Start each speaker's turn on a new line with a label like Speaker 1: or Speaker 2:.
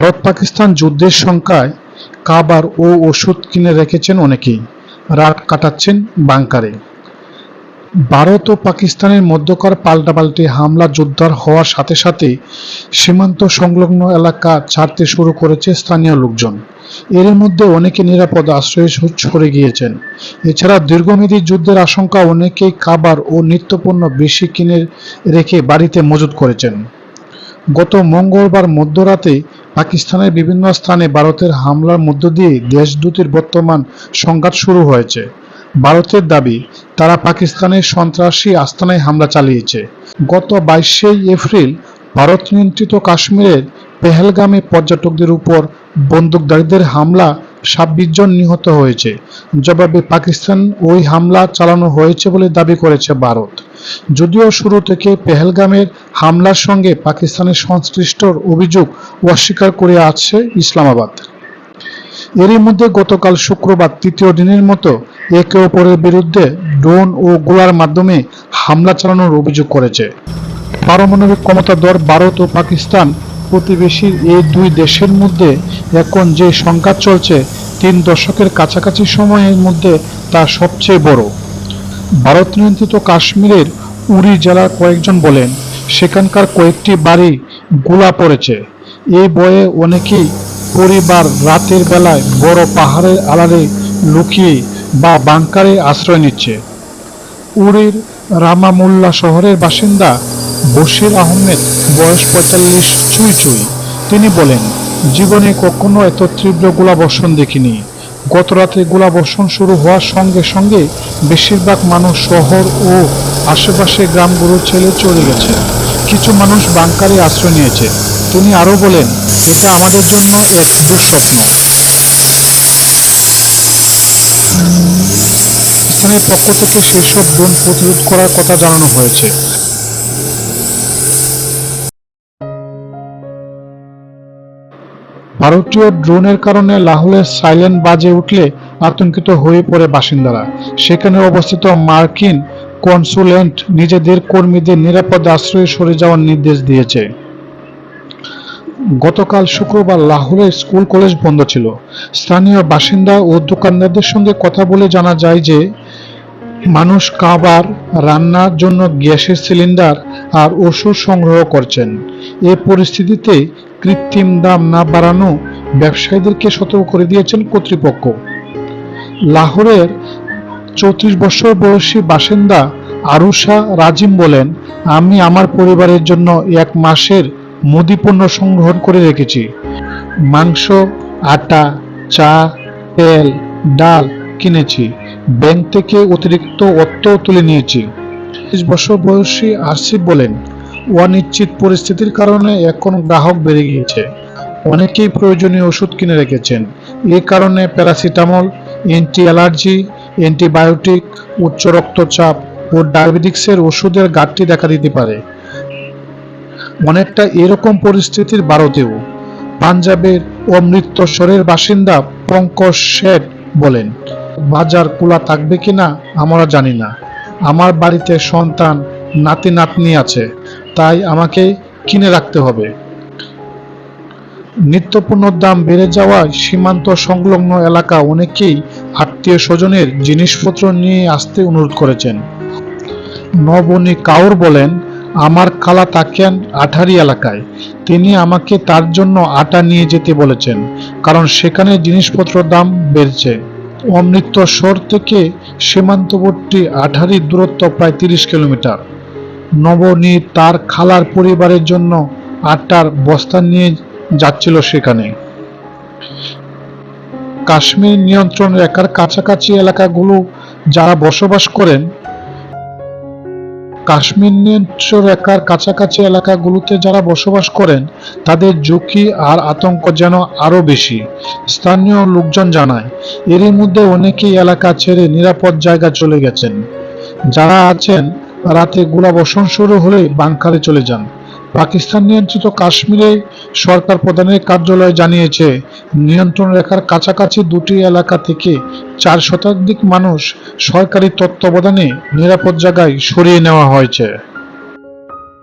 Speaker 1: ভারত পাকিস্তান যুদ্ধের সংখ্যায় কাবার ও ওষুধ কিনে রেখেছেন অনেকেই। রাত কাটাচ্ছেন বাংকারে। ভারত ও পাকিস্তানের মধ্যকার পাল্টাপাল্টি হামলা জোরদার হওয়ার সাথে সাথে সীমান্ত সংলগ্ন এলাকা ছাড়তে শুরু করেছে স্থানীয় লোকজন। এর মধ্যে অনেকে নিরাপদ আশ্রয়ে সরে গিয়েছেন। এছাড়া দীর্ঘমেয়াদী যুদ্ধের আশঙ্কা অনেকেই খাবার ও নিত্যপণ্য বেশি কিনে রেখে বাড়িতে মজুত করেছেন। গত মঙ্গলবার মধ্যরাতে পাকিস্তানের বিভিন্ন স্থানে ভারতের হামলার মধ্য দিয়ে দেশ দুটির বর্তমান সংঘাত শুরু হয়েছে। ভারতের দাবি, তারা পাকিস্তানের সন্ত্রাসী আস্তানায় হামলা চালিয়েছে। গত বাইশে এপ্রিল ভারত নিয়ন্ত্রিত কাশ্মীরের পেহেলগামে পর্যটকদের উপর বন্দুকধারীদের হামলা ছাব্বিশ জন নিহত হয়েছে। জবাবে পাকিস্তান ওই হামলা চালানো হয়েছে বলে দাবি করেছে ভারত। যদিও শুরু থেকে পেহেলগামের হামলার সঙ্গে পাকিস্তানের সংশ্লিষ্টর অভিযোগ অস্বীকার করে আসছে ইসলামাবাদ। এরই মধ্যে গতকাল শুক্রবার তৃতীয় দিনের মতো একে অপরের বিরুদ্ধে ড্রোন ও গোলার মাধ্যমে হামলা চালানোর অভিযোগ করেছে। পারমাণবিক ক্ষমতাধর ভারত ও পাকিস্তান প্রতিবেশী এই দুই দেশের মধ্যে এখন যে সংঘাত চলছে, তিন দশকের কাছাকাছি সময়ের মধ্যে তা সবচেয়ে বড়। ভারত নিয়ন্ত্রিত কাশ্মীরের উড়ি জেলার কয়েকজন বলেন, সেখানকার কয়েকটি বাড়ি গোলা পড়েছে। এই বয়ে অনেকেই পরিবার রাতের বেলায় বড় পাহাড়ের আড়ালে লুকিয়ে বা বাংকারে আশ্রয় নিচ্ছে। উড়ির রামামুল্লা শহরের বাসিন্দা বশির আহমেদ, বয়স পঁয়তাল্লিশ, চুই চুই। তিনি বলেন, জীবনে কখনো এত তীব্র গোলাবর্ষণ দেখিনি। গত রাতে গোলাবর্ষণ শুরু হওয়ার সঙ্গে সঙ্গে বেশিরভাগ মানুষ শহর ও আশেপাশে গ্রামগুলো ছেড়ে চলে গেছে। কিছু মানুষ বাংকারে আশ্রয় নিয়েছে। তিনি আরও বলেন, এটা আমাদের জন্য এক দুঃস্বপ্ন। পাকিস্তানের পক্ষ থেকে সেসব প্রতিরোধ করার কথা জানানো হয়েছে। ভারতীয় ড্রোনের কারণে লাহোরের সাইলেন্ট বাজে উঠলে আতঙ্কিত হয়ে পড়ে বাসিন্দারা। সেখানে অবস্থিত মার্কিন কনসুলেন্ট নিজেদের কর্মীদের নিরাপদ আশ্রয়ে সরে যাওয়ার নির্দেশ দিয়েছে। গতকাল শুক্রবার লাহোরের স্কুল কলেজ বন্ধ ছিল। স্থানীয় বাসিন্দা ও দোকানদারদের সঙ্গে কথা বলে জানা যায় যে, মানুষ খাবার রান্নার জন্য গ্যাসের সিলিন্ডার আর ওষুধ সংগ্রহ করছেন। এ পরিস্থিতিতে কৃত্রিম দাম না বাড়ানো ব্যবসায়ীদেরকে সতর্ক করে দিয়েছেন কর্তৃপক্ষ। লাহোরের চৌত্রিশ বছর বয়সী বাসিন্দা আরুষা রাজিম বলেন, আমি আমার পরিবারের জন্য এক মাসের মুদিপণ্য সংগ্রহ করে রেখেছি। মাংস, আটা, চা, তেল, ডাল কিনেছি। ব্যাংক থেকে অতিরিক্ত অর্থ তুলে নিয়েছি। বছর বয়সী আসিফ বলেন অনিশ্চিত পরিস্থিতির কারণে এখন গ্রাহক বেড়ে গিয়েছে। অনেকেই প্রয়োজনীয় ওষুধ কিনে রেখেছেন। এ কারণে প্যারাসিটামল অ্যান্টি অ্যালার্জি অ্যান্টিবায়োটিক, উচ্চ রক্তচাপ ও ডায়াবেটিক্সের ওষুধের ঘাটতি দেখা দিতে পারে। অনেকটা এরকম পরিস্থিতির ভারতেও পাঞ্জাবের অমৃতসরের বাসিন্দা পঙ্কজ শেঠ বলেন, বাজার খোলা থাকবে কিনা আমরা জানি না। আমার বাড়িতে সন্তান নাতি নাতনি আছে। তাই আমাকে কিনে রাখতে হবে। নিত্যপণ্যর দাম বেড়ে যাওয়ায় সীমান্ত সংলগ্ন এলাকা অনেকেই আত্মীয় স্বজনের জিনিসপত্র নিয়ে আসতে অনুরোধ করেছেন। নবনী কাউর বলেন, আমার খালা থাকেন আঠারি এলাকায়। তিনি আমাকে তার জন্য আটা নিয়ে যেতে বলেছেন, কারণ সেখানে জিনিসপত্র দাম বেড়েছে। অমৃতসর থেকে সীমান্তবর্তী আঠারির দূরত্ব প্রায় তিরিশ কিলোমিটার। নবনী তার খালার পরিবারের জন্য আটার বস্তা নিয়ে যাচ্ছিল সেখানে। কাশ্মীর নিয়ন্ত্রণ রেখার কাছাকাছি এলাকাগুলো যারা বসবাস করেন, কাশ্মীর নিয়ন্ত্রণ রেখার কাছাকাছি এলাকাগুলোতে যারা বসবাস করেন, তাদের ঝুঁকি আর আতঙ্ক যেন আরও বেশি, স্থানীয় লোকজন জানায়। এরই মধ্যে অনেকেই এলাকা ছেড়ে নিরাপদ জায়গা চলে গেছেন। যারা আছেন রাতে গোলাবর্ষণ শুরু হলে বাংকারে চলে যান। পাকিস্তান নিয়ন্ত্রিত কাশ্মীরে সরকার প্রধানের কার্যালয় জানিয়েছে, নিয়ন্ত্রণ রেখার কাছাকাছি দুটি এলাকা থেকে চার শতাধিক মানুষ সরকারি তত্ত্বাবধানে নিরাপদ জায়গায় সরিয়ে নেওয়া হয়েছে।